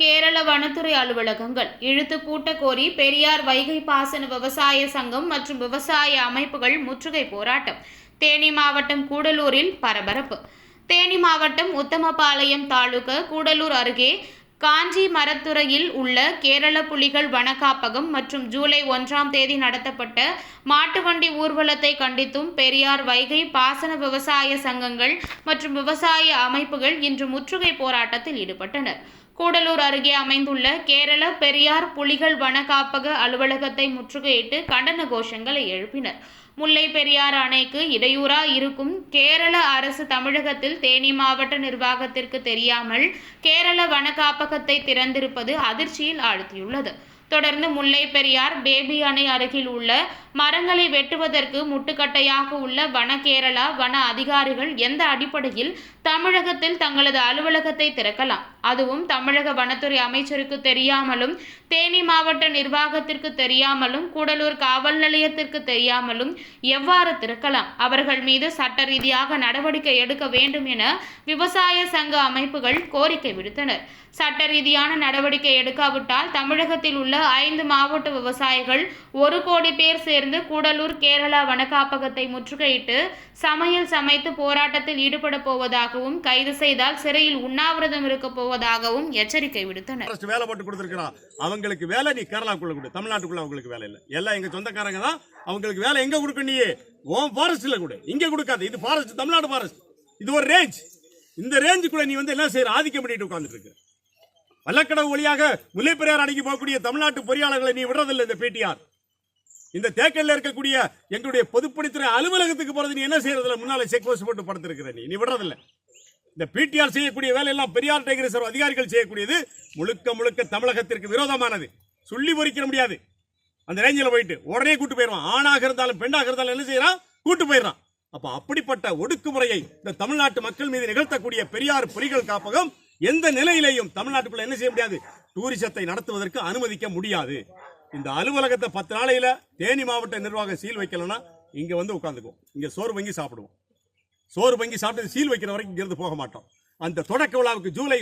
கேரள வனத்துறை அலுவலகங்கள் இழுத்து பூட்ட கோரி பெரியார் வைகை பாசன விவசாய சங்கம் மற்றும் விவசாய அமைப்புகள் முற்றுகை போராட்டம் தேனி மாவட்டம் கூடலூரில் பரபரப்பு. தேனி மாவட்டம் உத்தமபாளையம் தாலுகா கூடலூர் அருகே காஞ்சி மரத்துறையில் உள்ள கேரள புலிகள் வனக்காப்பகம் மற்றும் ஜூலை ஒன்றாம் தேதி நடத்தப்பட்ட மாட்டுவண்டி ஊர்வலத்தை கண்டித்தும் பெரியார் வைகை பாசன விவசாய சங்கங்கள் மற்றும் விவசாய அமைப்புகள் இன்று முற்றுகை போராட்டத்தில் ஈடுபட்டனர். கூடலூர் அருகே அமைந்துள்ள கேரள பெரியார் புலிகள் வனக்காப்பக அலுவலகத்தை முற்றுகையிட்டு கண்டன கோஷங்களை எழுப்பினர். முல்லை பெரியார் அணைக்கு இடையூறா இருக்கும் கேரள அரசு தமிழகத்தில் தேனி மாவட்ட நிர்வாகத்திற்கு தெரியாமல் கேரள வனக்காப்பகத்தை திறந்திருப்பது அதிர்ச்சியில் ஆழ்த்தியுள்ளது. தொடர்ந்து முல்லை பெரியார் பேபி அணை அருகில் உள்ள மரங்களை வெட்டுவதற்கு முட்டுக்கட்டையாக உள்ள வன கேரளா வன அதிகாரிகள் எந்த அடிப்படையில் தமிழகத்தில் தங்களது அலுவலகத்தை திறக்கலாம்? அதுவும் தமிழக வனத்துறை அமைச்சருக்கு தெரியாமலும் தேனி மாவட்ட நிர்வாகத்திற்கு தெரியாமலும் கூடலூர் காவல் நிலையத்திற்கு தெரியாமலும் எவ்வாறு திறக்கலாம்? அவர்கள் மீது சட்ட ரீதியாக நடவடிக்கை எடுக்க வேண்டும் என விவசாய சங்க அமைப்புகள் கோரிக்கை விடுத்தனர். சட்ட ரீதியான நடவடிக்கை எடுக்காவிட்டால் தமிழகத்தில் உள்ள ஐந்து மாவட்ட விவசாயிகள் ஒரு கோடி பேர் சேர்ந்து கூடலூர் கேரளா வனக்காப்பகத்தை முற்றுகையிட்டு சமையல் சமைத்து போராட்டத்தில் ஈடுபட போவதாகவும் கைது செய்தால் சிறையில் உண்ணாவிரதம் இருக்க போவதாகவும் எச்சரிக்கை விடுத்தனர். வேலை போட்டு கொடுத்துருக்கான் அவங்களுக்கு வேலை நீ கேரளாக்குள்ள கொடு. தமிழ்நாட்டுக்குள்ள அவங்களுக்கு வேலை இல்லை. எல்லாம் எங்க சொந்தக்காரங்க தான். அவங்களுக்கு வேலை எங்க கொடுக்க நீ ஓம் ஃபாரஸ்ட்ல கொடு. இங்க கொடுக்காது. இது ஃபாரஸ்ட் தமிழ்நாடு ஃபாரஸ்ட் இது ஒரு ரேஞ்ச் இந்த ரேஞ்சுக்குள்ள நீ வந்து என்ன செய்யற ஆதிக்கம் பண்ணிட்டு உட்காந்துட்டு இருக்க. வல்லக்கடவு வழியாக முல்லைப்பெரியார் அணைக்கு போகக்கூடிய தமிழ்நாட்டு பொறியாளர்களை நீ விடுறதில்லை இந்த பேட்டியார். இந்த தேக்கல்ல இருக்கக்கூடிய எங்களுடைய பொதுப்பணித்துறை அலுவலகத்துக்கு போறது நீ என்ன செய்யறதில்ல? முன்னால செக் போஸ்ட் போட்டு படுத்திருக்கிற நீ. நீ விடுறதில்ல. இந்த பிடிஆர் செய்யக்கூடிய வேலையெல்லாம் பெரியார் டைகர் அதிகாரிகள் செய்யக்கூடியது. முழுக்க முழுக்க தமிழகத்திற்கு விரோதமானது. சொல்லி பொறிக்க முடியாது. அந்த ரேஞ்சில் போயிட்டு உடனே கூட்டு போயிடுவான். ஆணாக இருந்தாலும் பெண்ணாக இருந்தாலும் என்ன செய்யறான்? கூட்டு போயிடுறான். அப்ப அப்படிப்பட்ட ஒடுக்குமுறையை இந்த தமிழ்நாட்டு மக்கள் மீது நிகழ்த்தக்கூடிய பெரியார் பொறிகள் காப்பகம் எந்த நிலையிலையும் தமிழ்நாட்டுக்குள்ள என்ன செய்ய முடியாது? டூரிசத்தை நடத்துவதற்கு அனுமதிக்க முடியாது. இந்த அலுவலகத்தை பத்து நாளையில தேனி மாவட்ட நிர்வாகம் சீல் வைக்கலன்னா இங்க வந்து உட்காந்துக்குவோம். இங்க சோறு வங்கி சாப்பிடுவோம். சோறு வங்கி சாப்பிட்டு சீல் வைக்கிற வரைக்கும் இங்கிருந்து போக மாட்டோம். அந்த தொடக்க விழாவுக்கு ஜூலை